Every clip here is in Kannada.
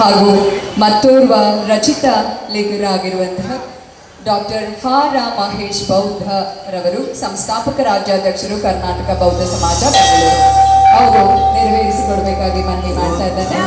ಹಾಗೂ ಮತ್ತೋರ್ವ ರಚಿತ ಲೇಖಕರಾಗಿರುವಂತಹ ಡಾಕ್ಟರ್ ಹ ಮಹೇಶ್ ಬೌದ್ಧ ರವರು ಸಂಸ್ಥಾಪಕ ರಾಜ್ಯಾಧ್ಯಕ್ಷರು ಕರ್ನಾಟಕ ಬೌದ್ಧ ಸಮಾಜ ಬೆಂಗಳೂರು. ಅವರು ನೆರವೇರಿಸಿಕೊಡ್ಬೇಕಾಗಿ ಮನವಿ ಮಾಡ್ತಾ ಇದ್ದಾರೆ.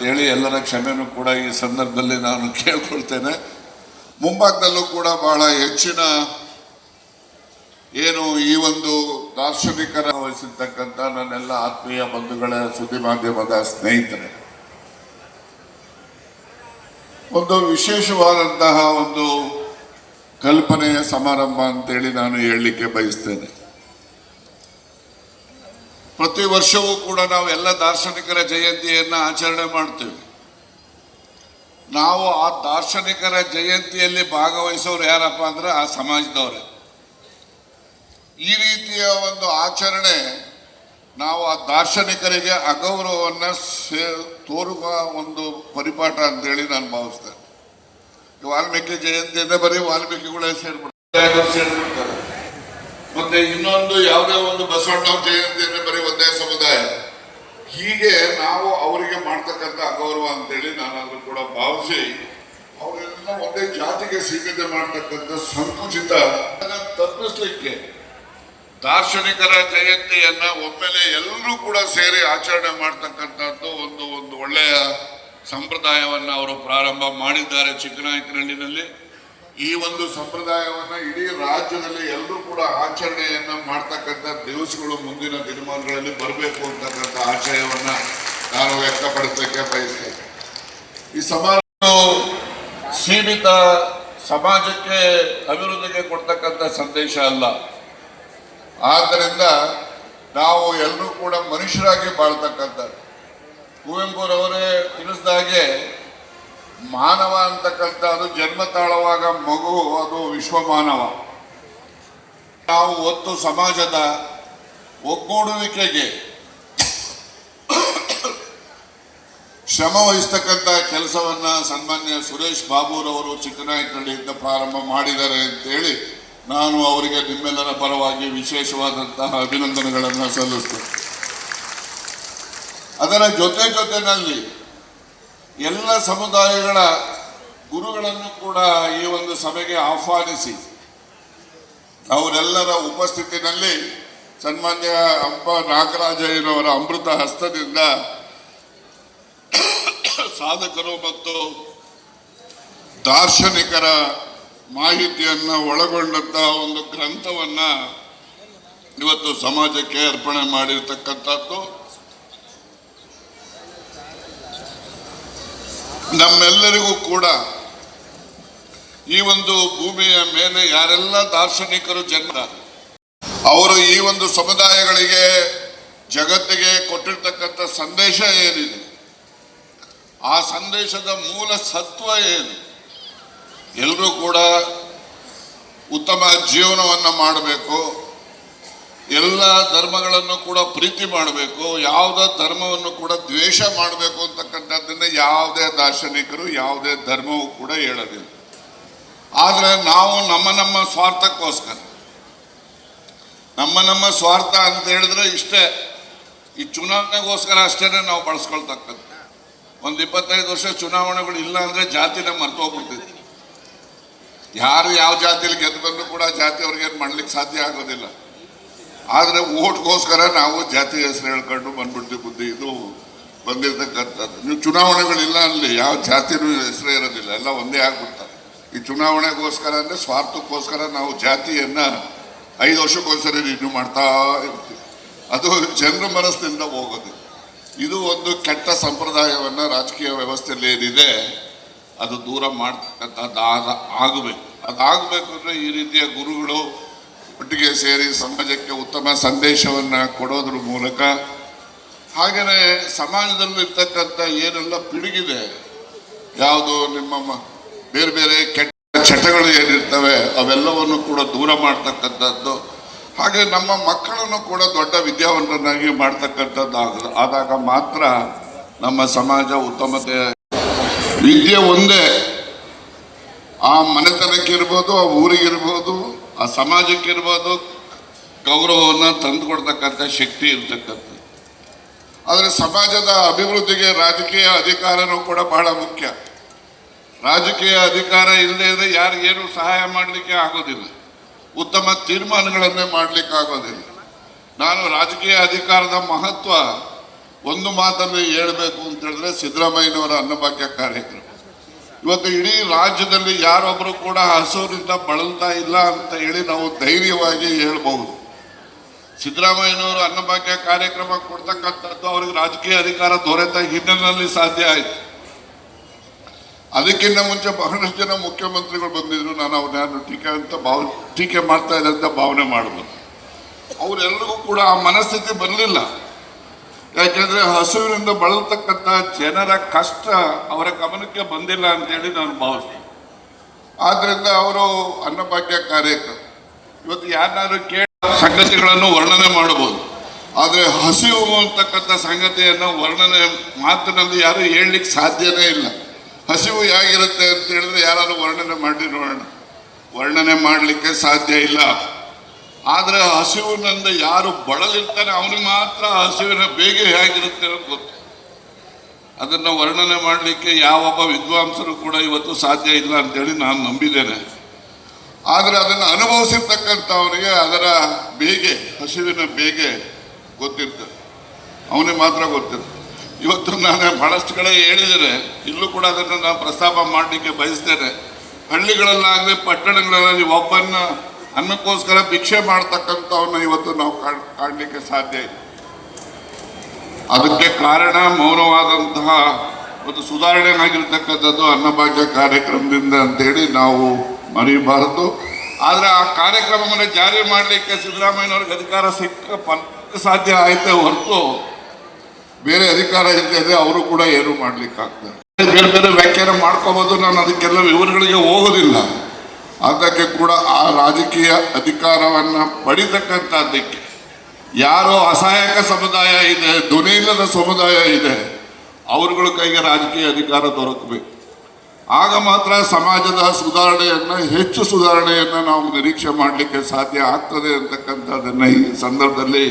ಅಂತೇಳಿ ಎಲ್ಲರ ಕ್ಷಮೆನೂ ಕೂಡ ಈ ಸಂದರ್ಭದಲ್ಲಿ ನಾನು ಕೇಳ್ಕೊಳ್ತೇನೆ. ಮುಂಭಾಗದಲ್ಲೂ ಕೂಡ ಬಹಳ ಹೆಚ್ಚಿನ ಏನು ಈ ಒಂದು ದಾರ್ಶನಿಕರ ವಹಿಸಿರ್ತಕ್ಕಂಥ ನನ್ನೆಲ್ಲ ಆತ್ಮೀಯ ಬಂಧುಗಳ, ಸುದ್ದಿ ಮಾಧ್ಯಮದ ಸ್ನೇಹಿತರೆ. ಒಂದು ವಿಶೇಷವಾದಂತಹ ಒಂದು ಕಲ್ಪನೆಯ ಸಮಾರಂಭ ಅಂತೇಳಿ ನಾನು ಹೇಳಲಿಕ್ಕೆ ಬಯಸ್ತೇನೆ. ಪ್ರತಿ ವರ್ಷವೂ ಕೂಡ ನಾವು ಎಲ್ಲ ದಾರ್ಶನಿಕರ ಜಯಂತಿಯನ್ನ ಆಚರಣೆ ಮಾಡ್ತೇವೆ. ನಾವು ಆ ದಾರ್ಶನಿಕರ ಜಯಂತಿಯಲ್ಲಿ ಭಾಗವಹಿಸೋರು ಯಾರಪ್ಪ ಅಂದ್ರೆ ಆ ಸಮಾಜದವರೇ. ಈ ರೀತಿಯ ಒಂದು ಆಚರಣೆ ನಾವು ಆ ದಾರ್ಶನಿಕರಿಗೆ ಅಗೌರವವನ್ನು ಸೇ ತೋರುವ ಒಂದು ಪರಿಪಾಠ ಅಂತೇಳಿ ನಾನು ಭಾವಿಸ್ತೇನೆ. ವಾಲ್ಮೀಕಿ ವಾಲ್ಮೀಕಿ ಜಯಂತಿಯಿಂದ ಬರೀ ವಾಲ್ಮೀಕಿಗಳೇ ಸೇರ್ಬಿಡ್ತಾರೆ. ಮತ್ತೆ ಇನ್ನೊಂದು ಯಾವುದೇ ಒಂದು ಬಸವಣ್ಣ ಜಯಂತಿ ಅಂದ್ರೆ ಬರೀ ಒಂದೇ ಸಮುದಾಯ. ಹೀಗೆ ನಾವು ಅವರಿಗೆ ಮಾಡ್ತಕ್ಕಂಥ ಅಗೌರವ ಅಂತೇಳಿ ನಾನು ಕೂಡ ಭಾವಿಸಿ ಅವರೆಲ್ಲ ಒಂದೇ ಜಾತಿಗೆ ಸೀಮಿತ ಮಾಡ್ತಕ್ಕಂಥ ಸಂಕುಚಿತ ತಪ್ಪಿಸ್ಲಿಕ್ಕೆ ದಾರ್ಶನಿಕರ ಜಯಂತಿಯನ್ನ ಒಮ್ಮೆಲೆ ಎಲ್ಲರೂ ಕೂಡ ಸೇರಿ ಆಚರಣೆ ಮಾಡ್ತಕ್ಕಂಥದ್ದು ಒಂದು ಒಂದು ಒಳ್ಳೆಯ ಸಂಪ್ರದಾಯವನ್ನು ಅವರು ಪ್ರಾರಂಭ ಮಾಡಿದ್ದಾರೆ ಚಿಕ್ಕನಾಯಕನಹಳ್ಳಿನಲ್ಲಿ. ಈ ಒಂದು ಸಂಪ್ರದಾಯವನ್ನ ಇಡೀ ರಾಜ್ಯದಲ್ಲಿ ಎಲ್ಲರೂ ಕೂಡ ಆಚರಣೆಯನ್ನ ಮಾಡ್ತಕ್ಕಂಥ ದಿವಸಗಳು ಮುಂದಿನ ದಿನಮಾನಗಳಲ್ಲಿ ಬರಬೇಕು ಅಂತಕ್ಕಂಥ ಆಶಯವನ್ನ ನಾನು ವ್ಯಕ್ತಪಡಿಸಲಿಕ್ಕೆ ಬಯಸ್ತೇನೆ. ಈ ಸಮಾಜ ಸೀಮಿತ ಸಮಾಜಕ್ಕೆ ಅಭಿವೃದ್ಧಿಗೆ ಕೊಡ್ತಕ್ಕಂಥ ಸಂದೇಶ ಅಲ್ಲ. ಆದ್ದರಿಂದ ನಾವು ಎಲ್ಲರೂ ಕೂಡ ಮನುಷ್ಯರಾಗಿ ಬಾಳ್ತಕ್ಕಂಥ ಕುವೆಂಪುರವರೇ ತಿಳಿಸಿದ ಹಾಗೆ ಮಾನವ ಅಂತಕ್ಕಂಥ ಅದು ಜನ್ಮ ತಾಳುವಾಗ ಮಗು ಅದು ವಿಶ್ವ ಮಾನವ ನಾವು ಒತ್ತು ಸಮಾಜದ ಒಗ್ಗೂಡುವಿಕೆಗೆ ಶ್ರಮ ವಹಿಸ್ತಕ್ಕಂಥ ಕೆಲಸವನ್ನ ಸನ್ಮಾನ್ಯ ಸುರೇಶ್ ಬಾಬುರವರು ಚಿಕ್ಕನಾಯಕನಹಳ್ಳಿಯಿಂದ ಪ್ರಾರಂಭ ಮಾಡಿದ್ದಾರೆ ಅಂತೇಳಿ ನಾನು ಅವರಿಗೆ ನಿಮ್ಮೆಲ್ಲರ ಪರವಾಗಿ ವಿಶೇಷವಾದಂತಹ ಅಭಿನಂದನೆಗಳನ್ನು ಸಲ್ಲಿಸ್ತೇನೆ. ಅದರ ಜೊತೆ ಜೊತೆನಲ್ಲಿ ಎಲ್ಲ ಸಮುದಾಯಗಳ ಗುರುಗಳನ್ನು ಕೂಡ ಈ ಒಂದು ಸಭೆಗೆ ಆಹ್ವಾನಿಸಿ. ಅವರೆಲ್ಲರ ಉಪಸ್ಥಿತಿನಲ್ಲಿ ಸನ್ಮಾನ್ಯ ಅಪ್ಪ ನಾಗರಾಜಯ್ಯನವರ ಅಮೃತ ಹಸ್ತದಿಂದ ಸಾಧಕರು ಮತ್ತು ದಾರ್ಶನಿಕರ ಮಾಹಿತಿಯನ್ನು ಒಳಗೊಂಡಂತಹ ಒಂದು ಗ್ರಂಥವನ್ನು ಇವತ್ತು ಸಮಾಜಕ್ಕೆ ಅರ್ಪಣೆ ಮಾಡಿರ್ತಕ್ಕಂಥದ್ದು. ನಮ್ಮೆಲ್ಲರಿಗೂ ಕೂಡ ಈ ಒಂದು ಭೂಮಿಯ ಮೇಲೆ ಯಾರೆಲ್ಲ ದಾರ್ಶನಿಕರು ಜನ್ಮ ಅವರು ಈ ಒಂದು ಸಮುದಾಯಗಳಿಗೆ ಜಗತ್ತಿಗೆ ಕೊಟ್ಟಿರ್ತಕ್ಕಂಥ ಸಂದೇಶ ಏನಿದೆ? ಆ ಸಂದೇಶದ ಮೂಲ ಸತ್ವ ಏನು? ಎಲ್ಲರೂ ಕೂಡ ಉತ್ತಮ ಜೀವನವನ್ನು ಮಾಡಬೇಕು. ಎಲ್ಲ ಧರ್ಮಗಳನ್ನು ಕೂಡ ಪ್ರೀತಿ ಮಾಡಬೇಕು, ಯಾವುದೇ ಧರ್ಮವನ್ನು ಕೂಡ ದ್ವೇಷ ಮಾಡಬೇಕು ಅಂತಕ್ಕಂಥದ್ದನ್ನ ಯಾವುದೇ ದಾರ್ಶನಿಕರು, ಯಾವುದೇ ಧರ್ಮವೂ ಕೂಡ ಹೇಳೋದಿಲ್ಲ. ಆದರೆ ನಾವು ನಮ್ಮ ನಮ್ಮ ಸ್ವಾರ್ಥಕ್ಕೋಸ್ಕರ, ನಮ್ಮ ನಮ್ಮ ಸ್ವಾರ್ಥ ಅಂತ ಹೇಳಿದ್ರೆ ಇಷ್ಟೇ, ಈ ಚುನಾವಣೆಗೋಸ್ಕರ ಅಷ್ಟೇ ನಾವು ಬಳಸ್ಕೊಳ್ತಕ್ಕಂಥ ಒಂದು ಇಪ್ಪತ್ತೈದು ವರ್ಷ ಚುನಾವಣೆಗಳು ಇಲ್ಲ ಅಂದ್ರೆ ಜಾತಿನ ಮರ್ತೋಗ್ಬಿಡ್ತಿದ್ವಿ ಯಾರು ಯಾವ ಜಾತಿಯಲ್ಲಿ ಗೆದ್ದು ಬಂದರೂ ಕೂಡ ಜಾತಿ ಅವ್ರಿಗೆ ಏನು ಮಾಡ್ಲಿಕ್ಕೆ ಸಾಧ್ಯ ಆಗೋದಿಲ್ಲ. ಆದರೆ ಓಟ್ಗೋಸ್ಕರ ನಾವು ಜಾತಿ ಹೆಸರು ಹೇಳ್ಕೊಂಡು ಬಂದ್ಬಿಡ್ತೀವಿ ಬುದ್ಧಿ. ಇದು ಬಂದಿರತಕ್ಕಂಥದ್ದು. ನೀವು ಚುನಾವಣೆಗಳಿಲ್ಲ ಅಲ್ಲಿ, ಯಾವ ಜಾತಿನೂ ಹೆಸರೇ ಇರೋದಿಲ್ಲ. ಎಲ್ಲ ಒಂದೇ ಆಗ್ಬಿಡ್ತಾರೆ ಈ ಚುನಾವಣೆಗೋಸ್ಕರ ಅಂದರೆ ಸ್ವಾರ್ಥಕ್ಕೋಸ್ಕರ ನಾವು ಜಾತಿಯನ್ನು ಐದು ವರ್ಷಕ್ಕೊಂದ್ಸರಿ ರಿನ್ಯೂ ಮಾಡ್ತಾ ಇರ್ತೀವಿ. ಅದು ಜನರ ಮನಸ್ಸಿನಿಂದ ಹೋಗೋದು. ಇದು ಒಂದು ಕೆಟ್ಟ ಸಂಪ್ರದಾಯವನ್ನು ರಾಜಕೀಯ ವ್ಯವಸ್ಥೆಯಲ್ಲಿ ಏನಿದೆ, ಅದು ದೂರ ಮಾಡ್ತಕ್ಕಂಥದ್ದು ಆಗ- ಆಗಬೇಕು. ಅದಾಗಬೇಕು ಅಂದರೆ ಈ ರೀತಿಯ ಗುರುಗಳು ಒಟ್ಟಿಗೆ ಸೇರಿ ಸಮಾಜಕ್ಕೆ ಉತ್ತಮ ಸಂದೇಶವನ್ನು ಕೊಡೋದ್ರ ಮೂಲಕ ಹಾಗೆಯೇ ಸಮಾಜದಲ್ಲಿರ್ತಕ್ಕಂಥ ಏನೆಲ್ಲ ಪಿಡುಗಿದೆ, ಯಾವುದು ನಿಮ್ಮ ಬೇರೆ ಬೇರೆ ಕೆಟ್ಟ ಚಟಗಳು ಏನಿರ್ತವೆ, ಅವೆಲ್ಲವನ್ನು ಕೂಡ ದೂರ ಮಾಡ್ತಕ್ಕಂಥದ್ದು, ಹಾಗೆ ನಮ್ಮ ಮಕ್ಕಳನ್ನು ಕೂಡ ದೊಡ್ಡ ವಿದ್ಯಾವಂತನಾಗಿ ಮಾಡ್ತಕ್ಕಂಥದ್ದು ಆದಾಗ ಮಾತ್ರ ನಮ್ಮ ಸಮಾಜ ಉತ್ತಮತೆ. ವಿದ್ಯೆ ಒಂದೇ, ಆ ಮನೆತನಕ್ಕಿರ್ಬೋದು ಆ ಊರಿಗಿರ್ಬೋದು ಆ ಸಮಾಜಕ್ಕಿರ್ಬೋದು ಗೌರವವನ್ನು ತಂದುಕೊಡ್ತಕ್ಕಂಥ ಶಕ್ತಿ ಇರ್ತಕ್ಕಂಥದ್ದು. ಆದರೆ ಸಮಾಜದ ಅಭಿವೃದ್ಧಿಗೆ ರಾಜಕೀಯ ಅಧಿಕಾರನೂ ಕೂಡ ಬಹಳ ಮುಖ್ಯ. ರಾಜಕೀಯ ಅಧಿಕಾರ ಇಲ್ಲದೆ ಇದ್ರೆ ಯಾರಿಗೇನು ಸಹಾಯ ಮಾಡಲಿಕ್ಕೆ ಆಗೋದಿಲ್ಲ. ಉತ್ತಮ ತೀರ್ಮಾನಗಳನ್ನೇ ಮಾಡಲಿಕ್ಕೆ ಆಗೋದಿಲ್ಲ. ನಾನು ರಾಜಕೀಯ ಅಧಿಕಾರದ ಮಹತ್ವ ಒಂದು ಮಾತನ್ನು ಹೇಳಬೇಕು ಅಂತ ಹೇಳಿದ್ರೆ ಸಿದ್ದರಾಮಯ್ಯನವರ ಅನ್ನಭಾಗ್ಯ ಕಾರ್ಯಕ್ರಮ. ಇವತ್ತು ಇಡೀ ರಾಜ್ಯದಲ್ಲಿ ಯಾರೊಬ್ಬರು ಕೂಡ ಹಸುವಿನಿಂದ ಬಳಲ್ತಾ ಇಲ್ಲ ಅಂತ ಹೇಳಿ ನಾವು ಧೈರ್ಯವಾಗಿ ಹೇಳ್ಬಹುದು. ಸಿದ್ದರಾಮಯ್ಯನವರು ಅನ್ನಭಾಗ್ಯ ಕಾರ್ಯಕ್ರಮ ಕೊಡ್ತಕ್ಕಂಥದ್ದು ಅವ್ರಿಗೆ ರಾಜಕೀಯ ಅಧಿಕಾರ ದೊರೆತ ಹಿನ್ನೆಲೆಯಲ್ಲಿ ಸಾಧ್ಯ ಆಯಿತು. ಅದಕ್ಕಿಂತ ಮುಂಚೆ ಬಹಳಷ್ಟು ಜನ ಮುಖ್ಯಮಂತ್ರಿಗಳು ಬಂದಿದ್ರು. ನಾನು ಅವ್ರನ್ನ ಟೀಕೆ ಅಂತ ಭಾವ, ಟೀಕೆ ಮಾಡ್ತಾ ಇದೆ ಅಂತ ಭಾವನೆ ಮಾಡ್ಬೋದು. ಅವರೆಲ್ಲರಿಗೂ ಕೂಡ ಆ ಮನಸ್ಥಿತಿ ಬರಲಿಲ್ಲ. ಯಾಕೆಂದ್ರೆ ಹಸುವಿನಿಂದ ಬಳಲ್ತಕ್ಕಂಥ ಜನರ ಕಷ್ಟ ಅವರ ಗಮನಕ್ಕೆ ಬಂದಿಲ್ಲ ಅಂತೇಳಿ ನಾನು ಭಾವಿಸ್ತೀನಿ. ಆದ್ರಿಂದ ಅವರು ಅನ್ನಭಾಗ್ಯ ಕಾರ್ಯಕ್ರಮ ಇವತ್ತು ಯಾರನ್ನಾದ್ರೂ ಕೇಳ ಸಂಗತಿಗಳನ್ನು ವರ್ಣನೆ ಮಾಡಬಹುದು. ಆದರೆ ಹಸಿವು ಅಂತಕ್ಕಂಥ ಸಂಗತಿಯನ್ನು ವರ್ಣನೆ ಮಾತಿನಲ್ಲಿ ಯಾರು ಹೇಳಲಿಕ್ಕೆ ಸಾಧ್ಯನೇ ಇಲ್ಲ. ಹಸಿವು ಹೇಗಿರುತ್ತೆ ಅಂತ ಹೇಳಿದ್ರೆ ಯಾರಾದ್ರೂ ವರ್ಣನೆ ಮಾಡಿ ನೋಡೋಣ ವರ್ಣನೆ ಮಾಡಲಿಕ್ಕೆ ಸಾಧ್ಯ ಇಲ್ಲ. ಆದರೆ ಹಸಿವಿನಿಂದ ಯಾರು ಬಳಲಿರ್ತಾನೆ ಅವನಿಗೆ ಮಾತ್ರ ಹಸಿವಿನ ಬೇಗೆ ಹೇಗಿರುತ್ತೆ ಅಂತ ಗೊತ್ತು. ಅದನ್ನು ವರ್ಣನೆ ಮಾಡಲಿಕ್ಕೆ ಯಾವೊಬ್ಬ ವಿದ್ವಾಂಸರು ಕೂಡ ಇವತ್ತು ಸಾಧ್ಯ ಇಲ್ಲ ಅಂತೇಳಿ ನಾನು ನಂಬಿದ್ದೇನೆ. ಆದರೆ ಅದನ್ನು ಅನುಭವಿಸಿರ್ತಕ್ಕಂಥವನಿಗೆ ಅದರ ಬೇಗೆ, ಹಸಿವಿನ ಬೇಗೆ ಗೊತ್ತಿರ್ತದೆ. ಅವನಿಗೆ ಮಾತ್ರ ಗೊತ್ತಿರ್ತದೆ. ಇವತ್ತು ನಾನು ಬಹಳಷ್ಟು ಕಡೆ ಹೇಳಿದ್ದೇನೆ. ಇಲ್ಲೂ ಕೂಡ ಅದನ್ನು ನಾನು ಪ್ರಸ್ತಾಪ ಮಾಡಲಿಕ್ಕೆ ಬಯಸ್ತೇನೆ. ಹಳ್ಳಿಗಳಲ್ಲಾಗಲಿ ಪಟ್ಟಣಗಳಲ್ಲಿ ಒಬ್ಬನ್ನ ಅನ್ನಕ್ಕೋಸ್ಕರ ಭಿಕ್ಷೆ ಮಾಡ್ತಕ್ಕಂಥವನ್ನ ಇವತ್ತು ನಾವು ಕಾಣ್, ಕಾಣಲಿಕ್ಕೆ ಸಾಧ್ಯ ಇಲ್ಲ. ಅದಕ್ಕೆ ಕಾರಣ ಮೌನವಾದಂತಹ ಒಂದು ಸುಧಾರಣೆ ಆಗಿರ್ತಕ್ಕಂಥದ್ದು ಅನ್ನಭಾಗ್ಯ ಕಾರ್ಯಕ್ರಮದಿಂದ ಅಂತೇಳಿ ನಾವು ಮರೆಯಬಾರದು ಆದರೆ ಆ ಕಾರ್ಯಕ್ರಮವನ್ನು ಜಾರಿ ಮಾಡಲಿಕ್ಕೆ ಸಿದ್ದರಾಮಯ್ಯನವ್ರಿಗೆ ಅಧಿಕಾರ ಸಿಕ್ಕ ಪಕ್ಕ ಸಾಧ್ಯ ಆಯ್ತೆ ಹೊರತು ಬೇರೆ ಅಧಿಕಾರ ಇಲ್ಲದೆ ಅವರು ಕೂಡ ಏನು ಮಾಡ್ಲಿಕ್ಕಾಗ್ತದೆ? ಬೇರೆ ಬೇರೆ ವ್ಯಾಖ್ಯಾನ ಮಾಡ್ಕೋಬೋದು, ನಾನು ಅದಕ್ಕೆಲ್ಲ ವಿವರಗಳಿಗೆ ಹೋಗೋದಿಲ್ಲ. ಅದಕ್ಕೆ ಕೂಡ ಆ ರಾಜಕೀಯ ಅಧಿಕಾರವನ್ನು ಪಡಿತಕ್ಕಂಥದ್ದಕ್ಕೆ. ಯಾರೋ ಅಸಹಾಯಕ ಸಮುದಾಯ ಇದೆ, ಧ್ವನಿ ಇಲ್ಲದ ಸಮುದಾಯ ಇದೆ, ಅವರುಗಳ ಕೈಗೆ ರಾಜಕೀಯ ಅಧಿಕಾರ ದೊರಕಬೇಕು. ಆಗ ಮಾತ್ರ ಸಮಾಜದ ಸುಧಾರಣೆಯನ್ನು, ಹೆಚ್ಚು ಸುಧಾರಣೆಯನ್ನು ನಾವು ನಿರೀಕ್ಷೆ ಮಾಡಲಿಕ್ಕೆ ಸಾಧ್ಯ ಆಗ್ತದೆ ಅಂತಕ್ಕಂಥದ್ದನ್ನು ಈ ಸಂದರ್ಭದಲ್ಲಿ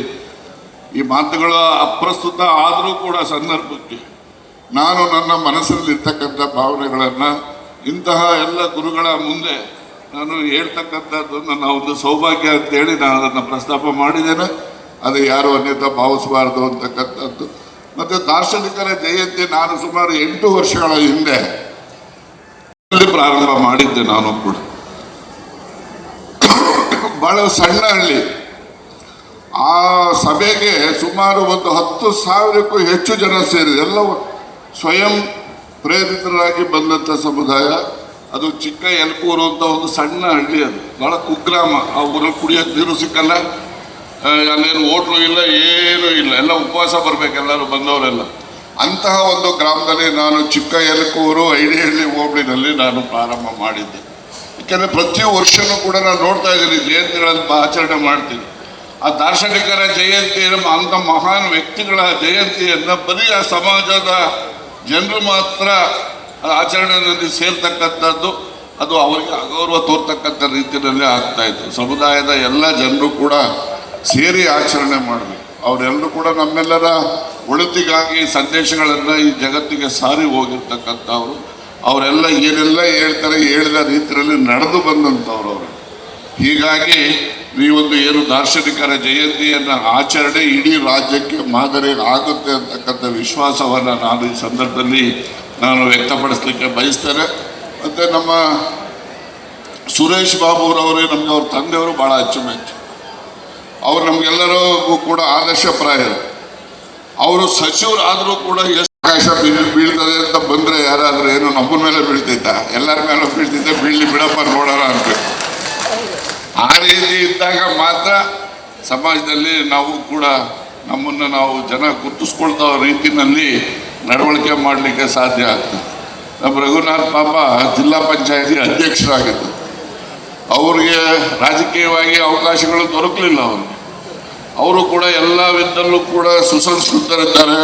ಈ ಮಾತುಗಳ ಅಪ್ರಸ್ತುತ ಆದರೂ ಕೂಡ ಸಂದರ್ಭಕ್ಕೆ ನಾನು ನನ್ನ ಮನಸ್ಸಲ್ಲಿರ್ತಕ್ಕಂಥ ಭಾವನೆಗಳನ್ನು ಇಂತಹ ಎಲ್ಲ ಗುರುಗಳ ಮುಂದೆ ನಾನು ಹೇಳ್ತಕ್ಕಂಥದ್ದು ನನ್ನ ಒಂದು ಸೌಭಾಗ್ಯ ಅಂತೇಳಿ ನಾನು ಅದನ್ನು ಪ್ರಸ್ತಾಪ ಮಾಡಿದ್ದೇನೆ. ಅದು ಯಾರು ಅನ್ಯತ ಭಾವಿಸಬಾರ್ದು ಅಂತಕ್ಕಂಥದ್ದು. ಮತ್ತು ದಾರ್ಶನಿಕರ ಜಯಂತಿ ನಾನು ಸುಮಾರು ಎಂಟು ವರ್ಷಗಳ ಹಿಂದೆ ಪ್ರಾರಂಭ ಮಾಡಿದ್ದೆ ನಾನು ಕೂಡ. ಬಹಳ ಸಣ್ಣ ಹಳ್ಳಿ. ಆ ಸಭೆಗೆ ಸುಮಾರು ಒಂದು ಹತ್ತು ಸಾವಿರಕ್ಕೂ ಹೆಚ್ಚು ಜನ ಸೇರಿದೆ. ಎಲ್ಲವೂ ಸ್ವಯಂ ಪ್ರೇರಿತರಾಗಿ ಬಂದಂಥ ಸಮುದಾಯ. ಅದು ಚಿಕ್ಕ ಎಲ್ಕೂರು ಅಂತ ಒಂದು ಸಣ್ಣ ಹಳ್ಳಿ ಅದು. ಭಾಳ ಕುಗ್ರಾಮ. ಆ ಊರಲ್ಲಿ ಕುಡಿಯೋಕೆ ನೀರು ಸಿಕ್ಕಲ್ಲ. ಅಲ್ಲೇನು ಹೋಟ್ಲು ಇಲ್ಲ, ಏನೂ ಇಲ್ಲ. ಎಲ್ಲ ಉಪವಾಸ ಬರಬೇಕು ಎಲ್ಲರೂ, ಬಂದವರೆಲ್ಲ. ಅಂತಹ ಒಂದು ಗ್ರಾಮದಲ್ಲಿ ನಾನು ಚಿಕ್ಕ ಎಲಕೂರು ಐಡಿಹಳ್ಳಿ ಹೋಬಳಿನಲ್ಲಿ ನಾನು ಪ್ರಾರಂಭ ಮಾಡಿದ್ದೆ. ಯಾಕೆಂದರೆ ಪ್ರತಿ ವರ್ಷವೂ ಕೂಡ ನಾನು ನೋಡ್ತಾ ಇದ್ದೀನಿ ಜಯಂತಿಗಳನ್ನು ಆಚರಣೆ ಮಾಡ್ತೀನಿ. ಆ ದಾರ್ಶನಿಕರ ಜಯಂತಿ ಅಂಥ ಮಹಾನ್ ವ್ಯಕ್ತಿಗಳ ಜಯಂತಿಯನ್ನು ಬರೀ ಆ ಸಮಾಜದ ಜನರು ಮಾತ್ರ ಆಚರಣೆಯಲ್ಲಿ ಸೇರ್ತಕ್ಕಂಥದ್ದು, ಅದು ಅವರಿಗೆ ಅಗೌರವ ತೋರ್ತಕ್ಕಂಥ ರೀತಿಯಲ್ಲಿ ಆಗ್ತಾ ಇತ್ತು. ಸಮುದಾಯದ ಎಲ್ಲ ಜನರು ಕೂಡ ಸೇರಿ ಆಚರಣೆ ಮಾಡಬೇಕು. ಅವರೆಲ್ಲರೂ ಕೂಡ ನಮ್ಮೆಲ್ಲರ ಒಳಿತಿಗಾಗಿ ಸಂದೇಶಗಳನ್ನು ಈ ಜಗತ್ತಿಗೆ ಸಾರಿ ಹೋಗಿರ್ತಕ್ಕಂಥವ್ರು. ಅವರೆಲ್ಲ ಏನೆಲ್ಲ ಹೇಳ್ತಾರೆ, ಹೇಳಿದ ರೀತಿಯಲ್ಲಿ ನಡೆದು ಬಂದಂಥವ್ರು ಅವರು. ಹೀಗಾಗಿ ಈ ಒಂದು ಏನು ದಾರ್ಶನಿಕರ ಜಯಂತಿಯನ್ನು ಆಚರಣೆ ಇಡೀ ರಾಜ್ಯಕ್ಕೆ ಮಾದರಿ ಆಗುತ್ತೆ ಅಂತಕ್ಕಂಥ ವಿಶ್ವಾಸವನ್ನು ನಾನು ಈ ಸಂದರ್ಭದಲ್ಲಿ ನಾನು ವ್ಯಕ್ತಪಡಿಸ್ಲಿಕ್ಕೆ ಬಯಸ್ತೇನೆ. ಮತ್ತು ನಮ್ಮ ಸುರೇಶ್ ಬಾಬುರವರೇ ನಮಗೆ ಅವ್ರ ತಂದೆಯವರು ಭಾಳ ಅಚ್ಚುಮೆಚ್ಚು. ಅವರು ನಮಗೆಲ್ಲರಿಗೂ ಕೂಡ ಆದರ್ಶಪ್ರಾಯರು ಅವರು ಸಚಿವರಾದರೂ ಕೂಡ ಎಷ್ಟು ಬೀಳ್- ಬೀಳ್ತದೆ ಅಂತ ಬಂದರೆ ಯಾರಾದರೂ ಏನು ನಮ್ಮ ಮೇಲೆ ಬೀಳ್ತೈತ ಎಲ್ಲರ ಮೇಲೆ ಬೀಳ್ತೈತೆ ಬೀಳಲಿ ಬಿಡಪ್ಪ ನೋಡೋಣ ಅಂತ. ಆ ರೀತಿ ಇದ್ದಾಗ ಮಾತ್ರ ಸಮಾಜದಲ್ಲಿ ನಾವು ಕೂಡ ನಮ್ಮನ್ನು ನಾವು ಜನ ಗುರುತಿಸ್ಕೊಳ್ತಾ ರೀತಿನಲ್ಲಿ ನಡವಳಿಕೆ ಮಾಡಲಿಕ್ಕೆ ಸಾಧ್ಯ ಆಗ್ತದೆ. ನಮ್ಮ ರಘುನಾಥ್ ಪಾಪ ಜಿಲ್ಲಾ ಪಂಚಾಯತಿ ಅಧ್ಯಕ್ಷರಾಗಿದ್ದರು ಅವ್ರಿಗೆ ರಾಜಕೀಯವಾಗಿ ಅವಕಾಶಗಳು ದೊರಕಲಿಲ್ಲ ಅವರು. ಅವರು ಕೂಡ ಎಲ್ಲ ವಿಧದಲ್ಲೂ ಕೂಡ ಸುಸಂಸ್ಕೃತರಿದ್ದಾರೆ.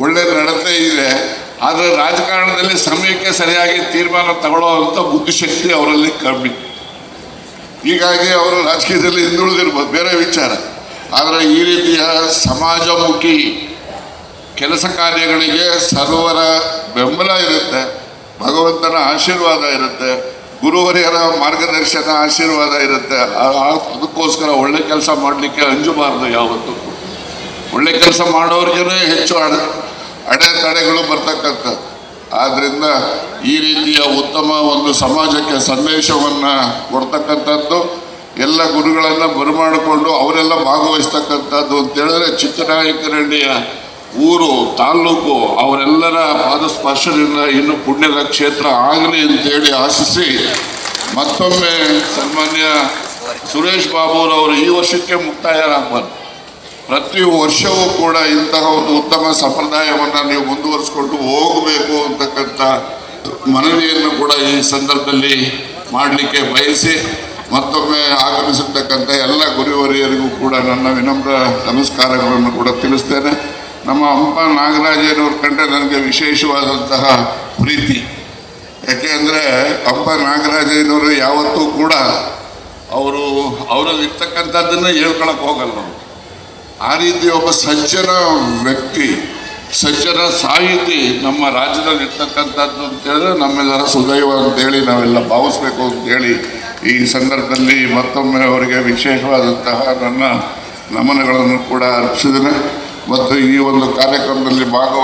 ಒಳ್ಳೆ ನಡತೆ ಇದೆ. ಆದರೆ ರಾಜಕಾರಣದಲ್ಲಿ ಸಮಯಕ್ಕೆ ಸರಿಯಾಗಿ ತೀರ್ಮಾನ ತಗೊಳ್ಳೋವಂಥ ಬುದ್ಧಿಶಕ್ತಿ ಅವರಲ್ಲಿ ಕಮ್ಮಿ. ಹೀಗಾಗಿ ಅವರು ರಾಜಕೀಯದಲ್ಲಿ ಹಿಂದುಳಿದಿರ್ಬೋದು. ಬೇರೆ ವಿಚಾರ. ಆದರೆ ಈ ರೀತಿಯ ಸಮಾಜಮುಖಿ ಕೆಲಸ ಕಾರ್ಯಗಳಿಗೆ ಸರ್ವರ ಬೆಂಬಲ ಇರುತ್ತೆ, ಭಗವಂತನ ಆಶೀರ್ವಾದ ಇರುತ್ತೆ ಗುರುವರಿಯರ ಮಾರ್ಗದರ್ಶನ ಆಶೀರ್ವಾದ ಇರುತ್ತೆ. ಅದಕ್ಕೋಸ್ಕರ ಒಳ್ಳೆ ಕೆಲಸ ಮಾಡಲಿಕ್ಕೆ ಅಂಜಬಾರ್ದು ಯಾವತ್ತು. ಒಳ್ಳೆ ಕೆಲಸ ಮಾಡೋರಿಗೇ ಹೆಚ್ಚು ಅಡ ಅಡೆತಡೆಗಳು ಬರ್ತಕ್ಕಂಥ. ಆದ್ದರಿಂದ ಈ ರೀತಿಯ ಉತ್ತಮ ಒಂದು ಸಮಾಜಕ್ಕೆ ಸಂದೇಶವನ್ನು ಕೊಡ್ತಕ್ಕಂಥದ್ದು, ಎಲ್ಲ ಗುರುಗಳನ್ನು ಬರಮಾಡಿಕೊಂಡು ಅವರೆಲ್ಲ ಭಾಗವಹಿಸ್ತಕ್ಕಂಥದ್ದು ಅಂತೇಳಿದ್ರೆ ಚಿಕ್ಕನಾಯಕರಹಳ್ಳಿಯ ಊರು ತಾಲ್ಲೂಕು ಅವರೆಲ್ಲರ ಪಾದಸ್ಪರ್ಶದಿಂದ ಇನ್ನು ಪುಣ್ಯದ ಕ್ಷೇತ್ರ ಆಗಲಿ ಅಂತೇಳಿ ಆಶಿಸಿ ಮತ್ತೊಮ್ಮೆ ಸನ್ಮಾನ್ಯ ಸುರೇಶ್ ಬಾಬುರವರು ಈ ವರ್ಷಕ್ಕೆ ಮುಕ್ತಾಯರಾಗಬಾರ್ದು. ಪ್ರತಿ ವರ್ಷವೂ ಕೂಡ ಇಂತಹ ಒಂದು ಉತ್ತಮ ಸಂಪ್ರದಾಯವನ್ನು ನೀವು ಮುಂದುವರಿಸಿಕೊಂಡು ಹೋಗಬೇಕು ಅಂತಕ್ಕಂಥ ಮನವಿಯನ್ನು ಕೂಡ ಈ ಸಂದರ್ಭದಲ್ಲಿ ಮಾಡಲಿಕ್ಕೆ ಬಯಸಿ ಮತ್ತೊಮ್ಮೆ ಆಗಮಿಸಿರ್ತಕ್ಕಂಥ ಎಲ್ಲ ಗುರುವರಿಯರಿಗೂ ಕೂಡ ನನ್ನ ವಿನಮ್ರ ನಮಸ್ಕಾರಗಳನ್ನು ಕೂಡ ತಿಳಿಸ್ತೇನೆ. ನಮ್ಮ ಹಂಪ ನಾಗರಾಜನವ್ರ ಕಂಡ್ರೆ ನನಗೆ ವಿಶೇಷವಾದಂತಹ ಪ್ರೀತಿ. ಯಾಕೆ ಅಂದರೆ ಹಂಪ ನಾಗರಾಜನವರು ಯಾವತ್ತೂ ಕೂಡ ಅವರು ಅವರಲ್ಲಿ ಇರ್ತಕ್ಕಂಥದ್ದನ್ನು ಹೇಳ್ಕೊಳಕ್ಕೆ ಹೋಗಲ್ಲ ಅವರು. ಆ ರೀತಿ ಒಬ್ಬ ಸಜ್ಜನ ವ್ಯಕ್ತಿ, ಸಜ್ಜನ ಸಾಹಿತಿ ನಮ್ಮ ರಾಜ್ಯದಲ್ಲಿ ಇರ್ತಕ್ಕಂಥದ್ದು ಅಂತೇಳಿದ್ರೆ ನಮ್ಮೆಲ್ಲರ ಸುದೈವ ಅಂತೇಳಿ ನಾವೆಲ್ಲ ಭಾವಿಸ್ಬೇಕು ಅಂತೇಳಿ ಈ ಸಂದರ್ಭದಲ್ಲಿ ಮತ್ತೊಮ್ಮೆ ಅವರಿಗೆ ವಿಶೇಷವಾದಂತಹ ನನ್ನ ನಮನಗಳನ್ನು ಕೂಡ ಅರ್ಪಿಸಿದ್ದೇನೆ. ಮತ್ತು ಈ ಒಂದು ಕಾರ್ಯಕ್ರಮದಲ್ಲಿ ಭಾಗವಹಿಸಿ